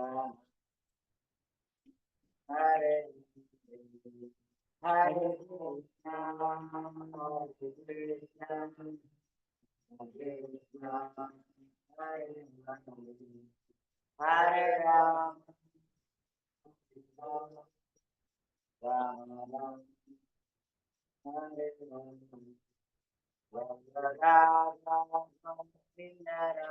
Hare Hare Hare Hare Hare Ram Hare Ram Vajradhara Hare Sundara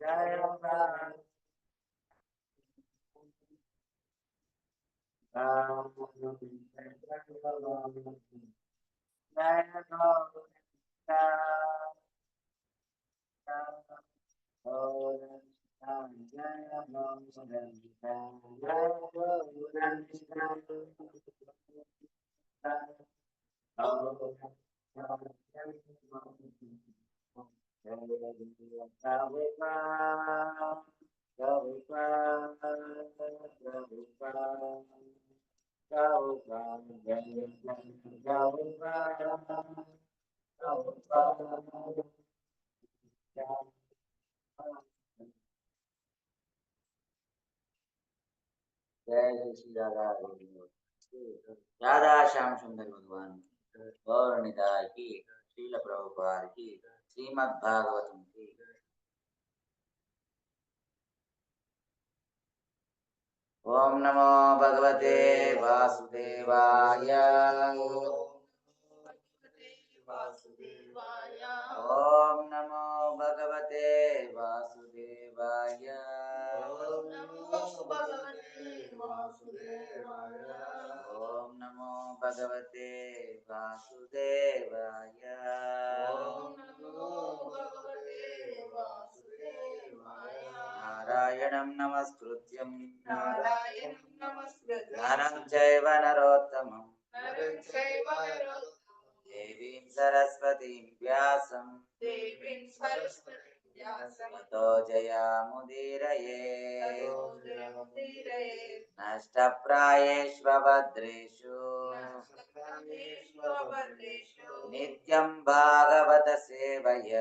Oh, जय श्री राधा राधा श्याम सुंदर भगवान और निदार की श्रील प्रभुपाल की श्रीमद् भागवतम। की ओम नमो भगवते वासुदेवाय। ओम नमो भगवते वासुदेवाय। ओम नमो भगवते वासुदेवाय। నమో భగవతే వాసుదేవాయ నారాయణం నమస్కృత్యం నరం చైవ నరోత్తమం దేవీం సరస్వతీం వ్యాసం దేవీం సరస్వతి नष्टप्रायेष्वभद्रेषु नित्यं भागवत सेवय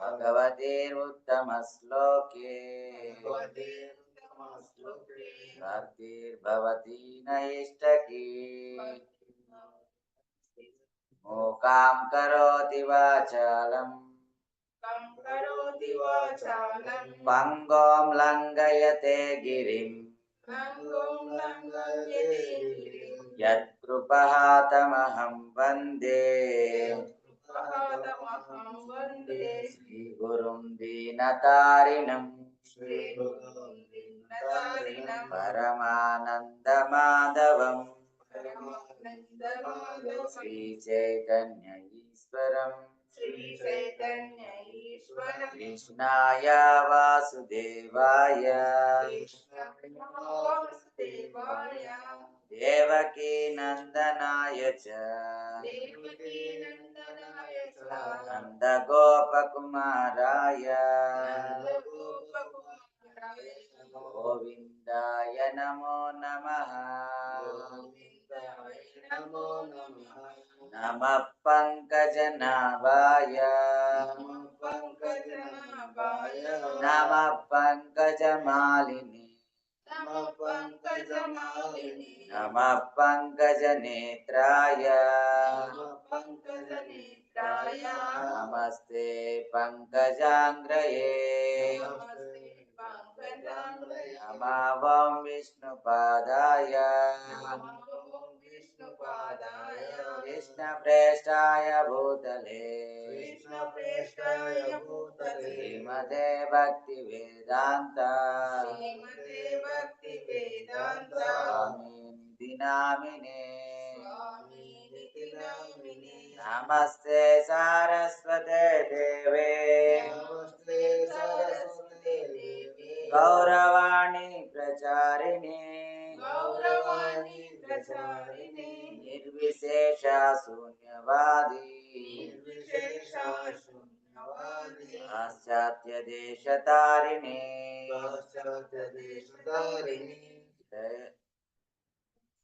भगवतेरुत्तमश्लोके भक्तिर्भवती नैष्टकी मूकां करोति वाचालम् पङ्गों लङ्घयते गिरिंगृपहा तमहं वन्दे। श्रीगुरुं दीनतारिणम् श्रीगुरुं परमानन्दमाधवम्। श्रीचैतन्यईश्वरम् श्रीचैतन्यईश्वरम् कृष्णाय वासुदेवाय देवकी नन्दनाय च नन्दगोपकुमाराय गोविन्दाय नमो नमः Nama Pangkajanabaya Nama Pangkajamalini Nama Pangkajamalini Nama Pangkajanetraya Namaste Pangkajangraye Namaste Pangkajangraye Nama Vam Vishnu Padaya. Nama कृष्णप्रेष्ठाय भूतले। भूतले। श्रीमते भक्तिवेदान्त। श्रीमते भक्तिवेदान्त। दिनामिने नमस्ते सरस्वते देवे। नमस्ते सरस्वते देवे। गौर దేశతారిణి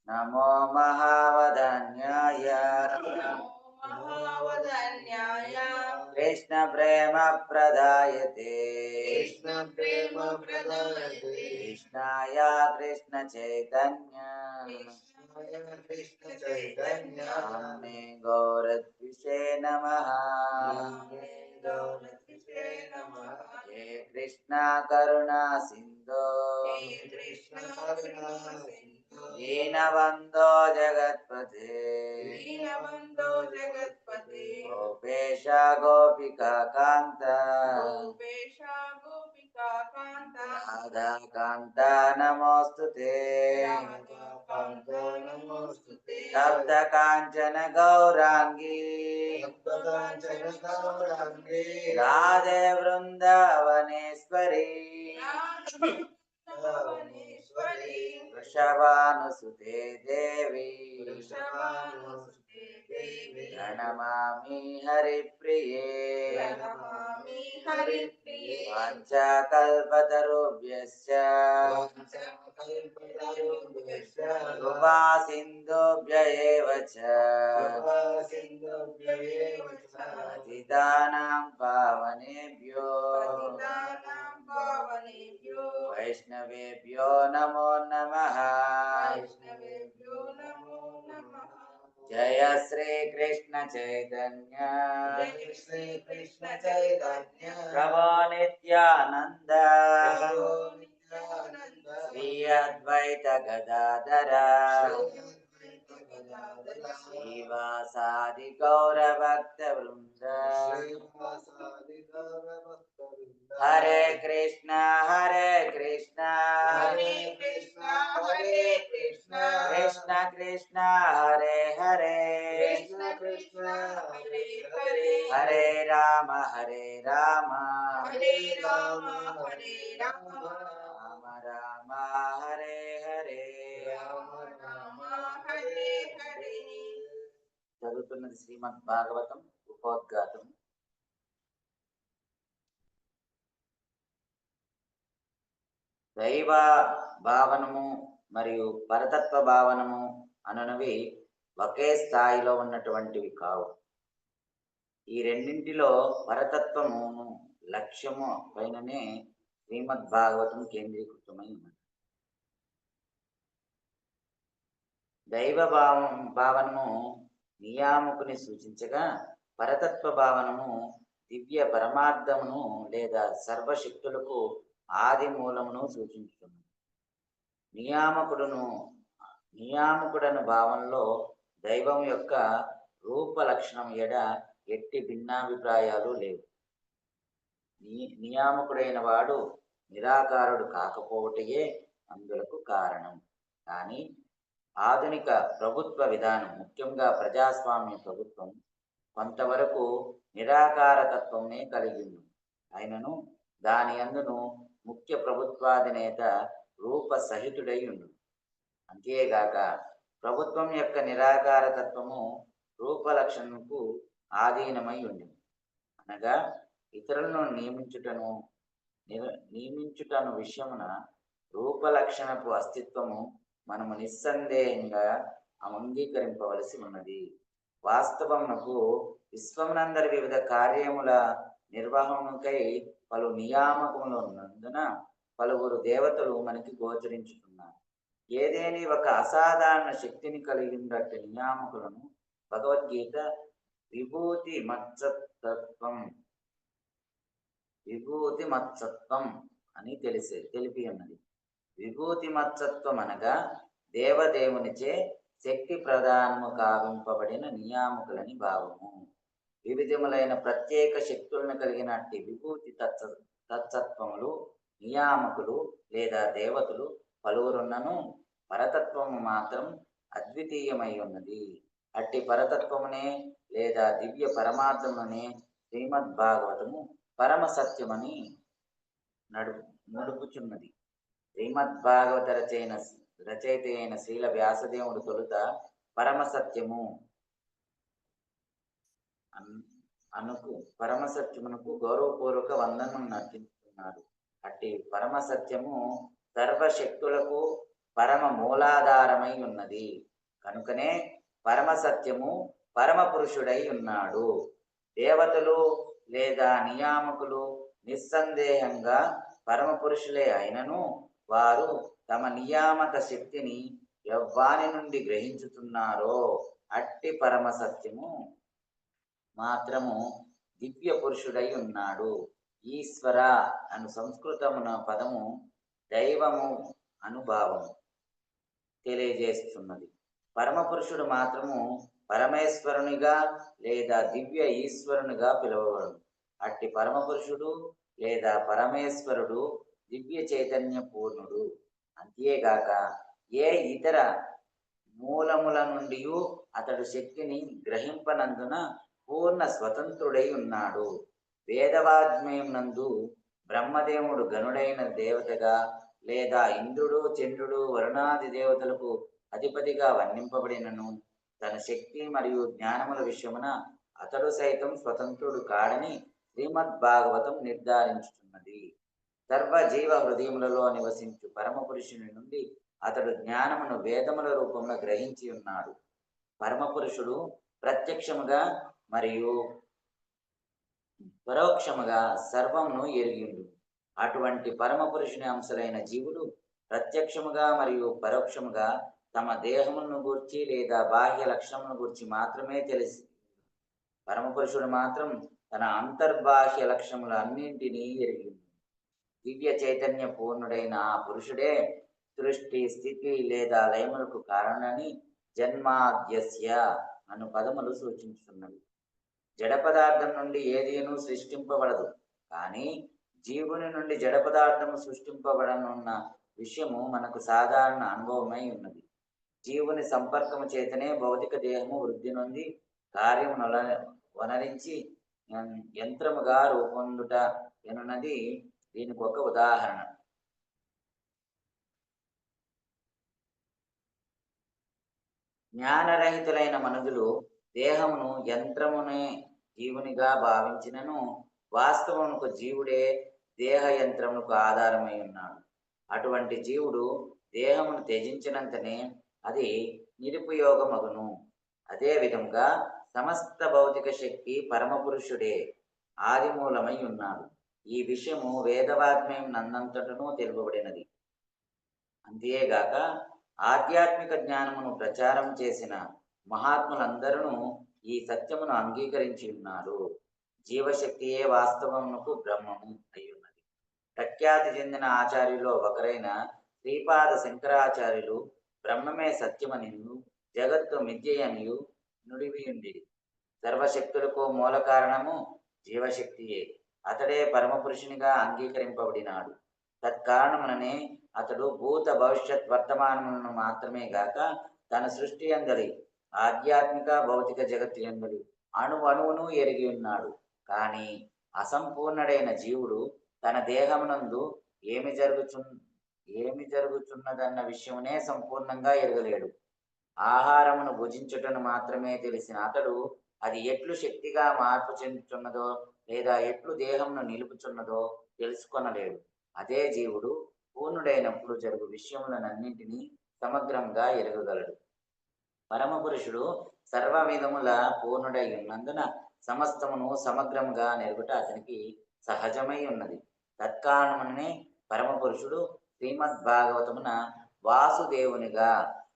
నమో మహావధన్యాయ కృష్ణ ప్రేమ ప్రదాయతే. కృష్ణ ప్రేమ ప్రదాయతే. కృష్ణాయ కృష్ణ చైతన్య. కృష్ణ చైతన్య. గౌరద్విషే నమ. గౌరద్విషే हे कृष्णा करुणा सिन्धो दीनबन्धो जगत्पथे दीनबन्धो जगत्पते। गोपेश गोपिका कान्त गोपेशा రాధాకాంత నమోస్తుతే శబ్ద కాంచన గౌరాంగి రాధే బృందావనేశ్వరి प्रणमामि हरिप्रिये प्रणमामि हरिप्रिये पञ्चकल्पतरुभ्यश्च वाञ्छाकल्पतरुभ्यश्च कृपा सिन्धुभ्य एव च कृपासिन्धुभ्य एव च पतितानां पावनेभ्यो पतितानां पावनेभ्यो वैष्णवेभ्यो नमो नमः జయ శ్రీ కృష్ణ చైతన్య శ్రీ కృష్ణ చైతన్య ప్రభో నిత్యానంద శ్రీ అద్వైత గదాధర శ్రీవాసాది గౌర భక్త వృంద హరే కృష్ణ హరే కృష్ణ కృష్ణ కృష్ణ హరే రామ హరే రామ హరే రామ హరే రామ. రామ హరే హరే. రామ హరే హరే. చదువుతున్నది శ్రీమద్ భాగవతం ఉపోద్ఘాతం. దైవ భావనము మరియు పరతత్వ భావనము అనునవి ఒకే స్థాయిలో ఉన్నటువంటివి కావు. ఈ రెండింటిలో పరతత్వమును లక్ష్యము పైననే శ్రీమద్ భాగవతం కేంద్రీకృతమై ఉన్నది. దైవ భావం భావనము నియామకుని సూచించగా పరతత్వ భావనము దివ్య పరమార్థమును లేదా సర్వశక్తులకు ఆది మూలమును సూచించుతుంది నియామకుడును నియామకుడను భావనలో దైవం యొక్క రూప లక్షణం ఎడ ఎట్టి భిన్నాభిప్రాయాలు లేవు. ని నియామకుడైన వాడు నిరాకారుడు కాకపోవటయే అందులకు కారణం. కానీ ఆధునిక ప్రభుత్వ విధానం ముఖ్యంగా ప్రజాస్వామ్య ప్రభుత్వం కొంతవరకు నిరాకారతత్వమే కలిగింది. ఆయనను దాని అందును ముఖ్య ప్రభుత్వాధినేత రూప సహితుడై ఉండు అంతేగాక ప్రభుత్వం యొక్క నిరాకారతత్వము రూపలక్షణకు ఆధీనమై ఉంది అనగా ఇతరులను నియమించుటను నియమించుటను విషయమున రూపలక్షణపు అస్తిత్వము మనము నిస్సందేహంగా అంగీకరింపవలసి ఉన్నది. వాస్తవమునకు విశ్వమునందరి వివిధ కార్యముల నిర్వహణకై పలు నియామకములు ఉన్నందున పలువురు దేవతలు మనకి గోచరించుతున్నారు ఏదేని ఒక అసాధారణ శక్తిని కలిగి ఉన్నట్టు నియామకులను భగవద్గీత విభూతి మత్సత్వం విభూతి మత్సత్వం అని తెలిసే తెలిపి ఉన్నది విభూతి మత్సత్వం అనగా దేవదేవునిచే శక్తి ప్రధానము కావింపబడిన నియామకులని భావము. వివిధములైన ప్రత్యేక శక్తులను కలిగినట్టి విభూతి తత్స తత్సత్వములు నియామకులు లేదా దేవతలు పలువురున్నను పరతత్వము మాత్రం అద్వితీయమై ఉన్నది. అట్టి పరతత్వమునే లేదా దివ్య పరమార్థమునే శ్రీమద్ భాగవతము పరమ సత్యమని నడు నడుపుచున్నది. శ్రీమద్ భాగవత రచయిన రచయిత అయిన శ్రీల వ్యాసదేవుడు తొలుత పరమ సత్యము అనుకు పరమ సత్యమునకు గౌరవపూర్వక వందనం నటిస్తున్నారు అట్టి పరమ సత్యము సర్వశక్తులకు పరమ మూలాధారమై ఉన్నది. కనుకనే పరమ సత్యము పరమ పురుషుడై ఉన్నాడు. దేవతలు లేదా నియామకులు నిస్సందేహంగా పరమ పురుషులే అయినను వారు తమ నియామక శక్తిని ఎవ్వాని నుండి గ్రహించుతున్నారో అట్టి పరమ సత్యము మాత్రము దివ్య పురుషుడై ఉన్నాడు. ఈశ్వర అను సంస్కృతమున పదము దైవము అనుభావము తెలియజేస్తున్నది. పరమ పురుషుడు మాత్రము పరమేశ్వరునిగా లేదా దివ్య ఈశ్వరునిగా పిలువబడు. అట్టి పరమ పురుషుడు లేదా పరమేశ్వరుడు దివ్య చైతన్య పూర్ణుడు. అంతేగాక ఏ ఇతర మూలముల నుండి అతడు శక్తిని గ్రహింపనందున పూర్ణ స్వతంత్రుడై ఉన్నాడు. వేదవాజ్మయం నందు బ్రహ్మదేవుడు గనుడైన దేవతగా లేదా ఇంద్రుడు చంద్రుడు వరుణాది దేవతలకు అధిపతిగా వర్ణింపబడినను తన శక్తి మరియు జ్ఞానముల విషయమున అతడు సైతం స్వతంత్రుడు కాడని శ్రీమద్ భాగవతం నిర్ధారించుతున్నది సర్వ జీవ హృదయములలో నివసించు పరమ పురుషుని నుండి అతడు జ్ఞానమును వేదముల రూపంలో గ్రహించి ఉన్నాడు. పరమ పురుషుడు ప్రత్యక్షముగా మరియు పరోక్షముగా సర్వమును ఎరిగిండు. అటువంటి పరమ పురుషుని అంశలైన జీవుడు ప్రత్యక్షముగా మరియు పరోక్షముగా తమ దేహములను గూర్చి లేదా బాహ్య లక్షణములను గూర్చి మాత్రమే తెలిసి పరమ పురుషుడు మాత్రం తన అంతర్బాహ్య లక్ష్యములు అన్నింటినీ ఎరిగి దివ్య చైతన్య పూర్ణుడైన ఆ పురుషుడే సృష్టి స్థితి లేదా లయములకు కారణని జన్మాద్యస్య అను పదములు సూచించుతున్నవి. జడ పదార్థం నుండి ఏదీను సృష్టింపబడదు కానీ జీవుని నుండి జడ పదార్థము సృష్టింపబడనున్న విషయము మనకు సాధారణ అనుభవమై ఉన్నది. జీవుని సంపర్కము చేతనే భౌతిక దేహము వృద్ధి నొంది కార్యము వనరించి యంత్రముగా రూపొందుట ఎనున్నది దీనికి ఒక ఉదాహరణ. జ్ఞానరహితులైన మనుషులు దేహమును యంత్రమునే జీవునిగా భావించినను వాస్తవమునకు జీవుడే దేహ యంత్రమునకు ఆధారమై ఉన్నాడు. అటువంటి జీవుడు దేహమును త్యజించినంతనే అది నిరుపయోగమగును. అదే విధంగా సమస్త భౌతిక శక్తి పరమపురుషుడే ఆదిమూలమై ఉన్నాడు. ఈ విషయము వేదవాగ్మయం నందంతటను తెలుపబడినది. అంతేగాక ఆధ్యాత్మిక జ్ఞానమును ప్రచారం చేసిన మహాత్ములందరూ ఈ సత్యమును అంగీకరించి ఉన్నారు. జీవశక్తియే వాస్తవమునకు బ్రహ్మము అయి ఉన్నది ప్రఖ్యాతి చెందిన ఆచార్యులో ఒకరైన శ్రీపాద శంకరాచార్యులు బ్రహ్మమే సత్యమనియు జగత్తు మిథ్యయనియు నుడివియుండి. సర్వశక్తులకు మూల కారణము జీవశక్తియే. అతడే పరమపురుషునిగా అంగీకరింపబడినాడు. తత్కారణముననే అతడు భూత భవిష్యత్ వర్తమానములను మాత్రమే గాక తన సృష్టి ఎందలి ఆధ్యాత్మిక భౌతిక జగత్తు ఎందరి అణు అణువును ఎరిగి ఉన్నాడు. కానీ అసంపూర్ణుడైన జీవుడు తన దేహమునందు ఏమి జరుగుచు ఏమి జరుగుతున్నదన్న విషయమునే సంపూర్ణంగా ఎరగలేడు. ఆహారమును భుజించుటను మాత్రమే తెలిసిన అతడు అది ఎట్లు శక్తిగా మార్పు చెందుతున్నదో లేదా ఎట్లు దేహమును నిలుపుచున్నదో తెలుసుకొనలేడు. అదే జీవుడు పూర్ణుడైనప్పుడు జరుగు విషయములనన్నింటినీ సమగ్రంగా ఎరగగలడు. పరమపురుషుడు సర్వ విధముల పూర్ణుడై ఉన్నందున సమస్తమును సమగ్రంగా నెరుగుట అతనికి సహజమై ఉన్నది తత్కారణమునే పరమపురుషుడు శ్రీమద్ భాగవతమున వాసుదేవునిగా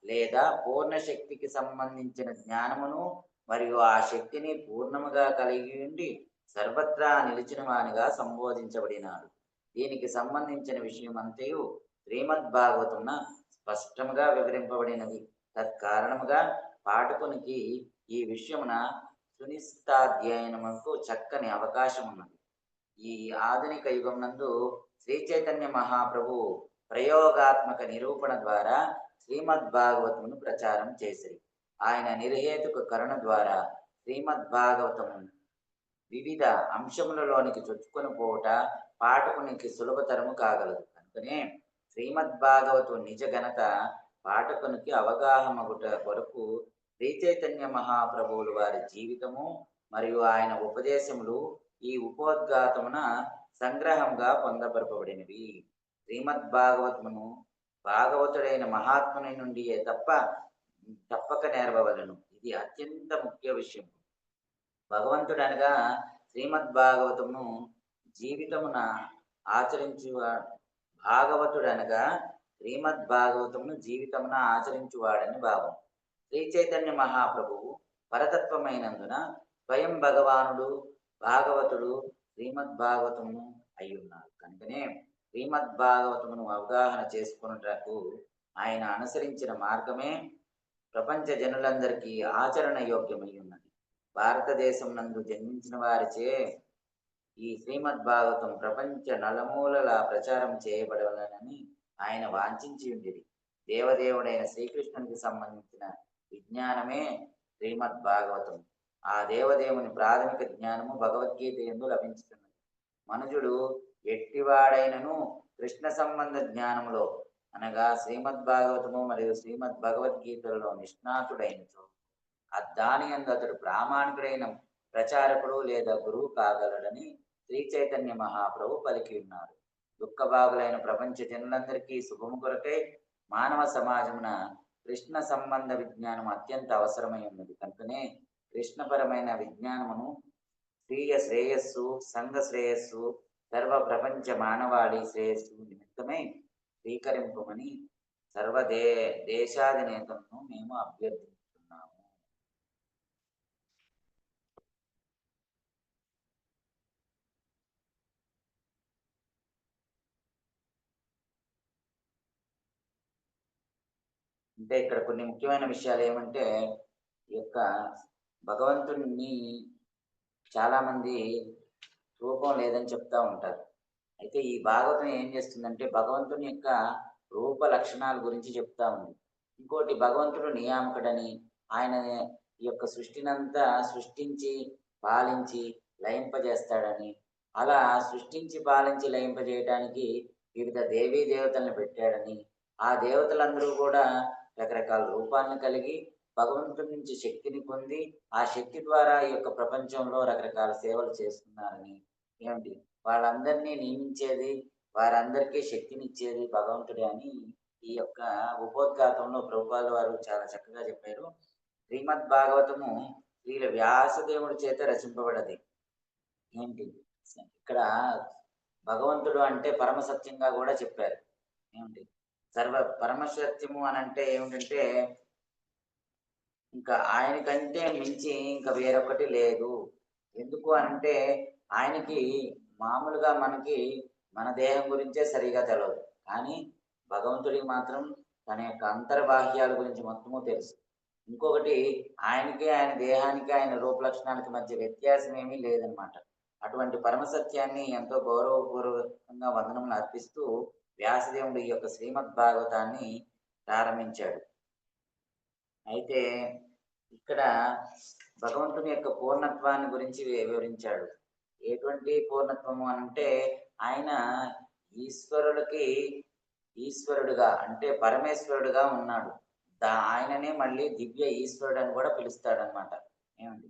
లేదా పూర్ణ శక్తికి సంబంధించిన జ్ఞానమును మరియు ఆ శక్తిని పూర్ణముగా కలిగి ఉండి సర్వత్రా నిలిచిన వానిగా సంబోధించబడినాడు. దీనికి సంబంధించిన విషయమంతయు శ్రీమద్ భాగవతమున స్పష్టముగా వివరింపబడినది. తత్కారణముగా పాఠకునికి ఈ విషయమున సునిశ్చితాధ్యయనముకు చక్కని అవకాశం ఉన్నది ఈ ఆధునిక యుగం నందు శ్రీ చైతన్య మహాప్రభు ప్రయోగాత్మక నిరూపణ ద్వారా శ్రీమద్ భాగవతమును ప్రచారం చేసిరి. ఆయన నిర్హేతుక కరుణ ద్వారా శ్రీమద్ భాగవతము వివిధ అంశములలోనికి చొచ్చుకొని పోవుట పాఠకునికి సులభతరము కాగలదు. కనుకనే శ్రీమద్ భాగవతం నిజ ఘనత పాఠకునికి అవగాహమగుట కొరకు శ్రీ చైతన్య మహాప్రభువులు వారి జీవితము మరియు ఆయన ఉపదేశములు ఈ ఉపోద్ఘాతమున సంగ్రహంగా పొందపరపబడినవి శ్రీమద్ భాగవతమును భాగవతుడైన మహాత్ముని నుండి తప్ప తప్పక నేర్వవలను ఇది అత్యంత ముఖ్య విషయం. భగవంతుడు అనగా శ్రీమద్ భాగవతమును జీవితమున ఆచరించువాడు భాగవతుడు అనగా శ్రీమద్ భాగవతమును జీవితమున ఆచరించువాడని భావం. శ్రీ చైతన్య మహాప్రభువు పరతత్వమైనందున స్వయం భగవానుడు భాగవతుడు శ్రీమద్ భాగవతమును అయ్యున్నారు కనుకనే శ్రీమద్ భాగవతమును అవగాహన చేసుకున్నటకు ఆయన అనుసరించిన మార్గమే ప్రపంచ జనులందరికీ ఆచరణ యోగ్యమై ఉన్నది. భారతదేశం నందు జన్మించిన వారిచే ఈ శ్రీమద్ భాగవతం ప్రపంచ నలమూలల ప్రచారం చేయబడవలనని ఆయన వాంఛించి ఉండేది దేవదేవుడైన శ్రీకృష్ణునికి సంబంధించిన విజ్ఞానమే శ్రీమద్ భాగవతం ఆ దేవదేవుని ప్రాథమిక జ్ఞానము భగవద్గీత ఎందు లభించుతున్నది. మనుజుడు ఎట్టివాడైనను కృష్ణ సంబంధ జ్ఞానములో అనగా శ్రీమద్ భాగవతము మరియు శ్రీమద్ భగవద్గీతలలో నిష్ణాతుడైనచో ఆ దాని అందు అతడు ప్రామాణికుడైన ప్రచారకుడు లేదా గురువు కాగలడని శ్రీ చైతన్య మహాప్రభు పలికి ఉన్నారు. దుఃఖభాగులైన ప్రపంచ జనులందరికీ శుభము కొరకై మానవ సమాజమున కృష్ణ సంబంధ విజ్ఞానం అత్యంత అవసరమై ఉన్నది. కనుకనే కృష్ణపరమైన విజ్ఞానమును స్వీయ శ్రేయస్సు సంఘ శ్రేయస్సు సర్వ ప్రపంచ మానవాళి శ్రేయస్సు నిమిత్తమై స్వీకరింపమని సర్వదే దేశాధినేతలను మేము అభ్యర్థిస్తున్నాము. అంటే ఇక్కడ కొన్ని ముఖ్యమైన విషయాలు ఏమంటే ఈ యొక్క భగవంతుడిని చాలా మంది రూపం లేదని చెప్తా ఉంటారు. అయితే ఈ భాగవతం ఏం చేస్తుందంటే భగవంతుని యొక్క రూప లక్షణాల గురించి చెప్తా ఉంది. ఇంకోటి భగవంతుడు నియామకుడని ఆయన ఈ యొక్క సృష్టినంతా సృష్టించి పాలించి లయింపజేస్తాడని అలా సృష్టించి పాలించి లయింపజేయడానికి వివిధ దేవీ దేవతలను పెట్టాడని ఆ దేవతలందరూ కూడా రకరకాల రూపాలను కలిగి భగవంతుడి నుంచి శక్తిని పొంది ఆ శక్తి ద్వారా ఈ యొక్క ప్రపంచంలో రకరకాల సేవలు చేస్తున్నారని ఏమిటి వాళ్ళందరినీ నియమించేది వారందరికీ శక్తినిచ్చేది భగవంతుడే అని ఈ యొక్క ఉపోద్ఘాతంలో ప్రభుపాల వారు చాలా చక్కగా చెప్పారు. శ్రీమద్ భాగవతము వీళ్ళ వ్యాసదేవుడి చేత రచింపబడది. ఏంటి? ఇక్కడ భగవంతుడు అంటే పరమ సత్యంగా కూడా చెప్పారు. ఏమిటి సర్వ పరమసత్యము అని అంటే ఏమిటంటే ఇంకా ఆయనకంటే మించి ఇంకా వేరొకటి లేదు. ఎందుకు అనంటే ఆయనకి మామూలుగా మనకి మన దేహం గురించే సరిగా తెలియదు కానీ భగవంతుడికి మాత్రం తన యొక్క అంతర్బాహ్యాల గురించి మొత్తము తెలుసు. ఇంకొకటి ఆయనకి ఆయన దేహానికి ఆయన రూపలక్షణాలకి మధ్య వ్యత్యాసం ఏమీ లేదనమాట అటువంటి పరమసత్యాన్ని ఎంతో గౌరవపూర్వకంగా వందనములు అర్పిస్తూ వ్యాసదేవుడు ఈ యొక్క శ్రీమద్ భాగవతాన్ని ప్రారంభించాడు. అయితే ఇక్కడ భగవంతుని యొక్క పూర్ణత్వాన్ని గురించి వివరించాడు. ఎటువంటి పూర్ణత్వము అని అంటే ఆయన ఈశ్వరుడికి ఈశ్వరుడుగా అంటే పరమేశ్వరుడుగా ఉన్నాడు. దా ఆయననే మళ్ళీ దివ్య ఈశ్వరుడు అని కూడా పిలుస్తాడు అనమాట ఏమండి?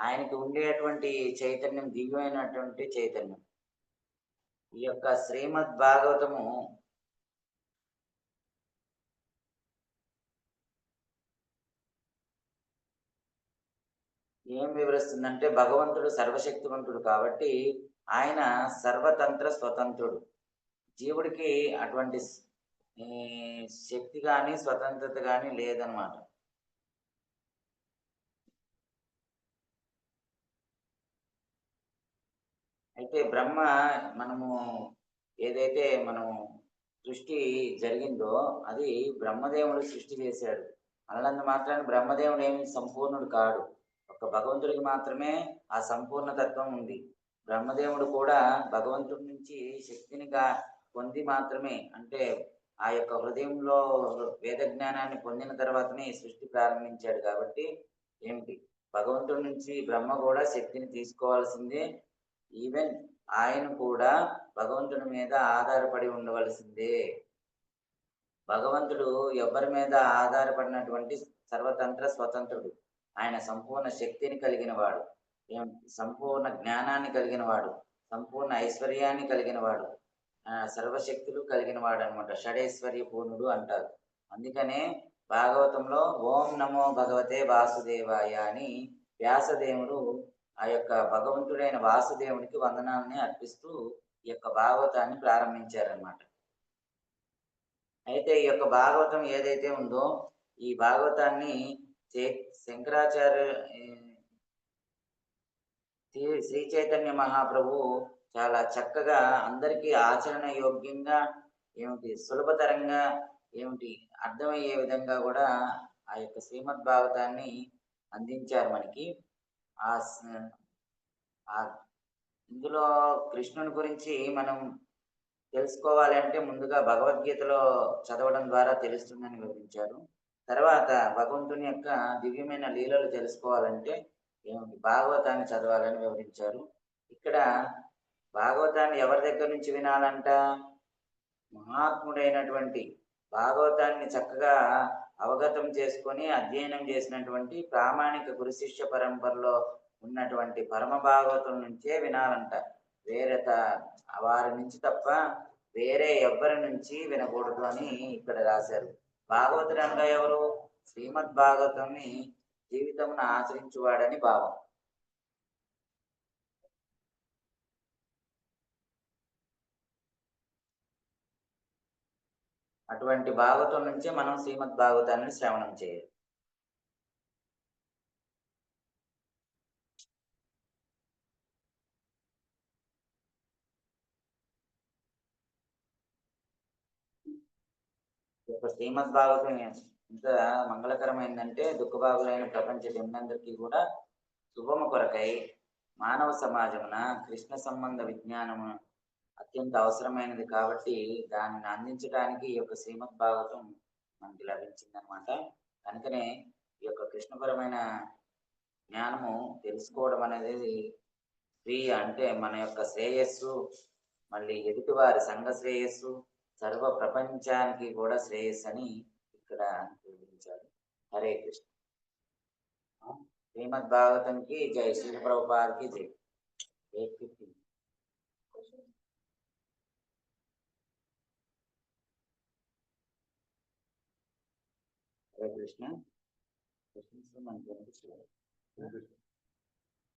ఆయనకి ఉండేటువంటి చైతన్యం దివ్యమైనటువంటి చైతన్యం. ఈ యొక్క శ్రీమద్ భాగవతము ఏం వివరిస్తుందంటే భగవంతుడు సర్వశక్తివంతుడు కాబట్టి ఆయన సర్వతంత్ర స్వతంత్రుడు. జీవుడికి అటువంటి శక్తి కానీ స్వతంత్రత కానీ లేదనమాట అయితే బ్రహ్మ మనము ఏదైతే మనము సృష్టి జరిగిందో అది బ్రహ్మదేవుడు సృష్టి చేశాడు. అన్నంత మాత్రాన్ని బ్రహ్మదేవుడు ఏమి సంపూర్ణుడు కాడు. ఒక భగవంతుడికి మాత్రమే ఆ సంపూర్ణ తత్వం ఉంది. బ్రహ్మదేవుడు కూడా భగవంతుడి నుంచి శక్తినిగా పొంది మాత్రమే అంటే ఆ యొక్క హృదయంలో వేద జ్ఞానాన్ని పొందిన తర్వాతనే సృష్టి ప్రారంభించాడు కాబట్టి ఏమిటి? భగవంతుడి నుంచి బ్రహ్మ కూడా శక్తిని తీసుకోవాల్సిందే. ఈవెన్ ఆయన కూడా భగవంతుడి మీద ఆధారపడి ఉండవలసిందే. భగవంతుడు ఎవరి మీద ఆధారపడినటువంటి సర్వతంత్ర స్వతంత్రుడు? ఆయన సంపూర్ణ శక్తిని కలిగిన వాడు సంపూర్ణ జ్ఞానాన్ని కలిగిన వాడు సంపూర్ణ ఐశ్వర్యాన్ని కలిగిన వాడు సర్వశక్తులు కలిగిన వాడు అనమాట షడైశ్వర్య పూర్ణుడు అంటారు. అందుకనే భాగవతంలో ఓం నమో భగవతే వాసుదేవాయ అని వ్యాసదేవుడు ఆ యొక్క భగవంతుడైన వాసుదేవునికి వందనాలని అర్పిస్తూ ఈ యొక్క భాగవతాన్ని ప్రారంభించారనమాట. అయితే ఈ యొక్క భాగవతం ఏదైతే ఉందో ఈ భాగవతాన్ని చే- శంకరాచార్య శ్రీ శ్రీ చైతన్య మహాప్రభు చాలా చక్కగా అందరికీ ఆచరణ యోగ్యంగా ఏమిటి సులభతరంగా ఏమిటి అర్థమయ్యే విధంగా కూడా ఆ యొక్క శ్రీమద్ భాగవతాన్ని అందించారు మనకి. ఆ స- ఆ ఇందులో కృష్ణుని గురించి మనం తెలుసుకోవాలి అంటే ముందుగా భగవద్గీతలో చదవడం ద్వారా తెలుస్తుందని వివరించారు. తర్వాత భగవంతుని యొక్క దివ్యమైన లీలలు తెలుసుకోవాలంటే ఏమిటి భాగవతాన్ని చదవాలని వివరించారు. ఇక్కడ భాగవతాన్ని ఎవరి దగ్గర నుంచి వినాలంట? మహాత్ముడైనటువంటి భాగవతాన్ని చక్కగా అవగతం చేసుకొని అధ్యయనం చేసినటువంటి ప్రామాణిక గురు శిష్య పరంపరలో ఉన్నటువంటి పరమ భాగవతం నుంచే వినాలంట. వేరే వారి నుంచి తప్ప వేరే ఎవ్వరి నుంచి వినకూడదు అని ఇక్కడ రాశారు. భాగవతుడు అనగా ఎవరు? శ్రీమద్ భాగవతుని జీవితమును ఆచరించువాడని భావం. అటువంటి భాగవతం నుంచే మనం శ్రీమద్ భాగవతాన్ని శ్రవణం చేయాలి. ఈ శ్రీమద్ భాగవతం ఎంత మంగళకరమైందంటే దుఃఖభాగులైన ప్రపంచ జనులందరికీ కూడా శుభము కొరకై మానవ సమాజమున కృష్ణ సంబంధ విజ్ఞానము అత్యంత అవసరమైనది కాబట్టి దానిని అందించడానికి ఈ యొక్క శ్రీమద్ భాగవతం మనకి లభించిందనమాట కనుకనే ఈ యొక్క కృష్ణపరమైన జ్ఞానము తెలుసుకోవడం అనేది ఫ్రీ అంటే మన యొక్క శ్రేయస్సు మళ్ళీ ఎదుటివారి సంఘ శ్రేయస్సు సర్వ ప్రపంచానికి కూడా శ్రేయస్సు అని ఇక్కడ వివరించారు హరే కృష్ణ. శ్రీమద్ భాగవతంకి జై శ్రీ ప్రభుపాదికి జై eight fifty Hare Krishna. Questions మనకి కనిపిస్తుంది